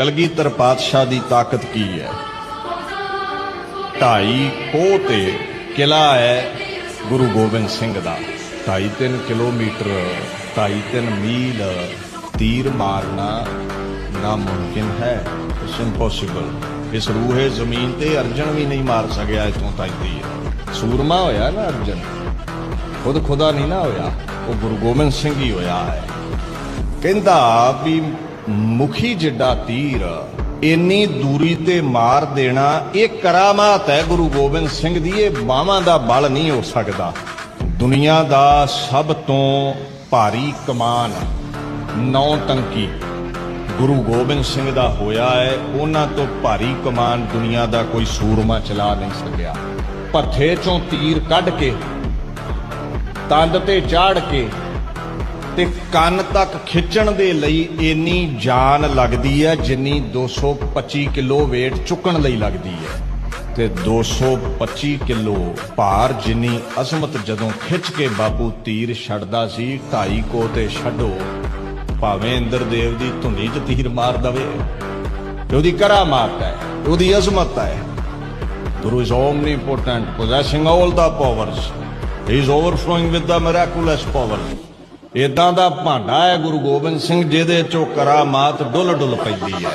ਕਲਗੀਧਰ ਪਾਤਸ਼ਾਹ ਦੀ ਤਾਕਤ ਕੀ ਹੈ? ਢਾਈ ਕੋਹ ਤੇ ਕਿਲਾ ਹੈ ਗੁਰੂ ਗੋਬਿੰਦ ਸਿੰਘ ਦਾ। ਢਾਈ ਤਿੰਨ ਕਿਲੋਮੀਟਰ, ਢਾਈ ਤਿੰਨ ਮੀਲ ਤੀਰ ਮਾਰਨਾ ਨਾਮੁਮਕਿਨ ਹੈ। ਇਟਸ ਇੰਪੋਸੀਬਲ ਇਸ ਰੂਹੇ ਜ਼ਮੀਨ ਤੇ ਅਰਜਨ ਵੀ ਨਹੀਂ ਮਾਰ ਸਕਿਆ ਇਤੋਂ ਤਾਈ ਤੀਰ। ਸੂਰਮਾ ਹੋਇਆ ਨਾ ਅਰਜਨ? ਖੁਦ ਖੁਦਾ ਨਹੀਂ ਨਾ ਹੋਇਆ। ਉਹ ਗੁਰੂ ਗੋਬਿੰਦ ਸਿੰਘ ਹੀ ਹੋਇਆ ਹੈ। ਕਹਿੰਦਾ ਵੀ ਮੁਖੀ ਜਿੱਡਾ ਤੀਰ, ਇੰਨੀ ਦੂਰੀ ਤੇ ਮਾਰ ਦੇਣਾ, ਇਹ ਕਰਾਮਾਤ ਹੈ ਗੁਰੂ ਗੋਬਿੰਦ ਸਿੰਘ ਦੀ, ਇਹ ਬਾਹਾਂ ਦਾ ਬਲ ਨਹੀਂ ਹੋ ਸਕਦਾ। ਦੁਨੀਆ ਦਾ ਸਭ ਤੋਂ ਭਾਰੀ ਕਮਾਨ, ਨੌ ਟੰਕੀ। ਗੁਰੂ ਗੋਬਿੰਦ ਸਿੰਘ ਦਾ ਹੋਇਆ ਹੈ, ਉਹਨਾਂ ਤੋਂ ਭਾਰੀ ਕਮਾਨ ਦੁਨੀਆ ਦਾ ਕੋਈ ਸੂਰਮਾ ਚਲਾ ਨਹੀਂ ਸਕਿਆ। ਪੱਥੇ ਚੋਂ ਤੀਰ ਕੱਢ ਕੇ, ਤੰਦ ਤੇ ਚਾੜ ਕੇ ਤੇ ਕੰਨ ਤੱਕ ਖਿੱਚਣ ਦੇ ਲਈ ਇੰਨੀ ਜਾਨ ਲੱਗਦੀ ਹੈ ਜਿੰਨੀ 225 ਕਿਲੋ weight ਚੁੱਕਣ ਲਈ ਲੱਗਦੀ ਹੈ ਤੇ 225 ਕਿਲੋ ਭਾਰ ਜਿੰਨੀ ਅਸਮਤ ਜਦੋਂ ਖਿੱਚ ਕੇ ਬਾਪੂ ਤੀਰ ਛੱਡਦਾ ਸੀ ਢਾਈ ਕੋ ਤੇ ਛੱਡੋ ਭਾਵੇਂ ਇੰਦਰ ਦੇਵ ਦੀ ਧੁਨੀ 'ਚ ਤੀਰ ਮਾਰ ਦਵੇ ਤੇ ਉਹਦੀ ਕਰਾਮਾਤ ਹੈ ਉਹਦੀ ਅਜ਼ਮਤ ਹੈ Guru is omnipotent, possessing all the powers. He is overflowing with the miraculous powers. ਇਦਾਂ ਦਾ ਭਾਂਡਾ ਹੈ ਗੁਰੂ ਗੋਬਿੰਦ ਸਿੰਘ ਜਿਹਦੇ ਚੋਂ ਕਰਾਮਾਤ ਡੁੱਲ ਡੁੱਲ ਪੈਂਦੀ ਹੈ।